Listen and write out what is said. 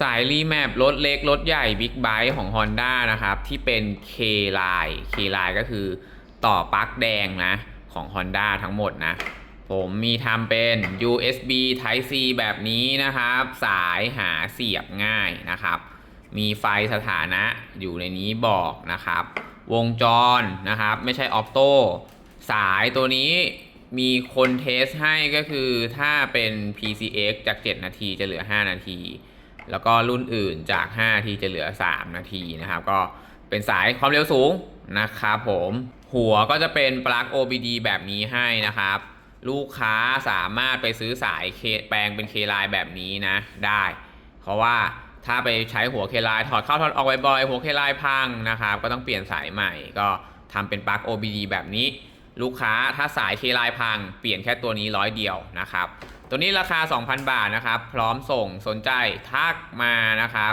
สายรีแมปรถเล็ก รถใหญ่บิ๊กไบค์ของ Honda นะครับ ที่เป็น K line K line ก็คือต่อปลั๊กแดงนะ ของ Honda ทั้งหมดนะ ผมมีทำเป็น USB Type C แบบนี้นะครับ สายหาเสียบง่ายนะครับ มีไฟสถานะอยู่ในนี้บอกนะครับ วงจรนะครับ ไม่ใช่ออ t โต้สายตัวนี้มีคนเทสให้ก็คือถ้าเป็น PCX จาก 7 นาทีจะเหลือ 5 นาที แล้วก็รุ่นอื่นจาก 5 นาทีจะเหลือ 3 นาทีนะครับ ก็เป็นสายความเร็วสูงนะครับผม หัวก็จะเป็นปลั๊ก OBD แบบนี้ให้นะครับ ลูกค้าสามารถไปซื้อสายเคแปลงเป็นเคไลน์แบบนี้นะได้ เพราะว่าถ้าไปใช้หัวเคไลน์ถอดเข้าถอดออกบ่อยๆหัวเคไลน์พังนะครับ ก็ต้องเปลี่ยนสายใหม่ ก็ทำเป็นปลั๊ก OBD แบบนี้ ลูกค้าถ้าสายเคไลน์พัง เปลี่ยนแค่ตัวนี้ร้อยเดียวนะครับ ตัวนี้ราคา 2,000 บาทนะครับ พร้อมส่งสนใจทักมานะครับ